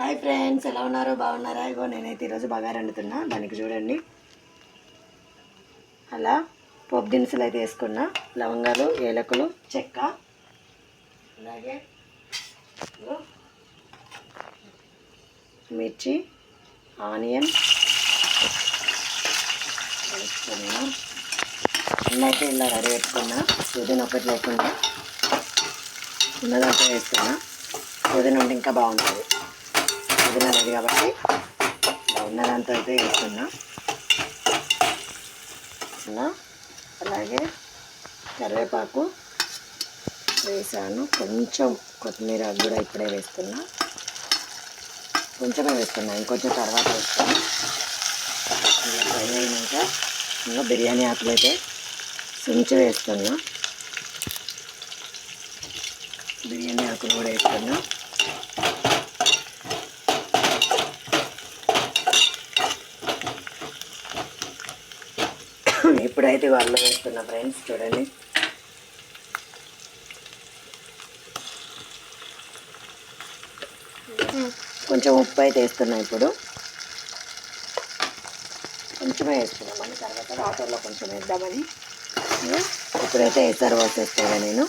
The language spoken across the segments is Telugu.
హాయ్ ఫ్రెండ్స్ ఎలా ఉన్నారు? బాగున్నారా? ఇగో నేనైతే ఈరోజు బాగా వండుతున్నా. దానికి చూడండి. అలా పోపు దినుసులు అయితే వేసుకున్నా. లవంగాలు ఏలకులు చెక్క. అలాగే మిర్చి ఆనియన్. వేసుకున్నా. అన్నీ ఇలా రెడీ పెట్టుకున్నా. పుదీన ఒకటి లేకుండా. ఉన్నదంతా వేస్తున్నా పుదీన ఉంటే ఇంకా బాగుంటుంది. పుదీనా లేదు కాబట్టి. ఇలా ఉన్నదంతా అయితే వేస్తున్నా. అలాగే కరివేపాకు వేసాను. కొంచెం కొత్తిమీర కూడా ఇప్పుడే వేస్తున్నా. కొంచెమే వేస్తున్నా ఇంకొంచెం తర్వాత వేస్తాను ఇలా ఫ్రై అయినాక ఇంకా బిర్యానీ ఆకులు అయితే సుంచి వేస్తున్నా. బిర్యానీ ఆకులు కూడా వేస్తున్నా. ఇప్పుడైతే వాళ్ళు వేస్తున్నా ఫ్రెండ్స్ చూడండి. కొంచెం ఉప్పు అయితే వేస్తున్నా ఇప్పుడు. కొంచెమే వేసుకున్నామని తర్వాత వాటర్లో కొంచెం వేద్దామని. ఇప్పుడైతే ఇప్పుడైతే ఎసరు పోసేస్తాను నేను.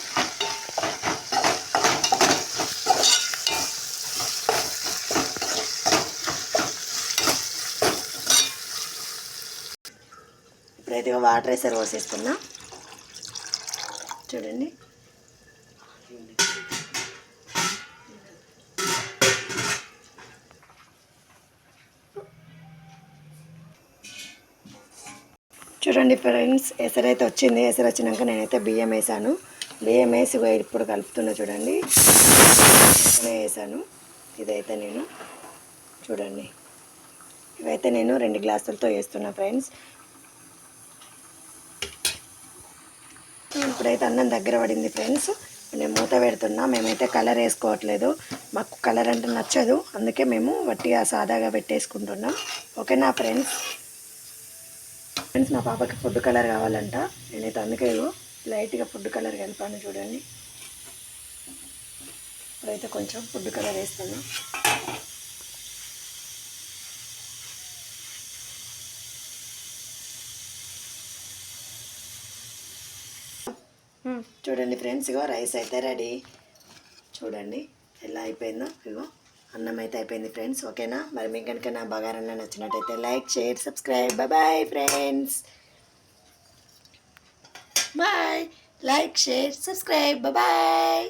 ఇప్పుడైతే వాటర్ వేసారు పోసేస్తున్నా చూడండి. చూడండి ఫ్రెండ్స్ ఎసరు అయితే వచ్చింది. ఎసరు వచ్చినాక నేనైతే బియ్యం వేసాను. బియ్యం వేసి ఇప్పుడు కలుపుతున్నా చూడండి. వేసాను. ఇదైతే నేను. చూడండి. ఇవైతే నేను రెండు గ్లాసులతో వేస్తున్నా ఫ్రెండ్స్. ఇప్పుడైతే అన్నం దగ్గర పడింది ఫ్రెండ్స్. నేను మూత పెడుతున్నా. మేమైతే కలర్ వేసుకోవట్లేదు. మాకు కలర్ అంటే నచ్చదు. అందుకే మేము వట్టిగా సాదాగా పెట్టేసుకుంటున్నాం. ఓకేనా ఫ్రెండ్స్? ఫ్రెండ్స్ మా పాపకి ఫుడ్ కలర్ కావాలంట. నేనైతే అందుకే లైట్గా ఫుడ్ కలర్ కలిపాను చూడండి. ఇప్పుడైతే కొంచెం ఫుడ్ కలర్ వేస్తాను. చూడండి ఫ్రెండ్స్ ఇగో రైస్ అయితే రెడీ చూడండి ఎలా అయిపోయిందో ఇగో అన్నం అయితే అయిపోయింది ఫ్రెండ్స్ ఓకేనా? మరి మీకు కనుక నా బగారన్న నచ్చినట్టయితే like share subscribe bye friends bye like share subscribe bye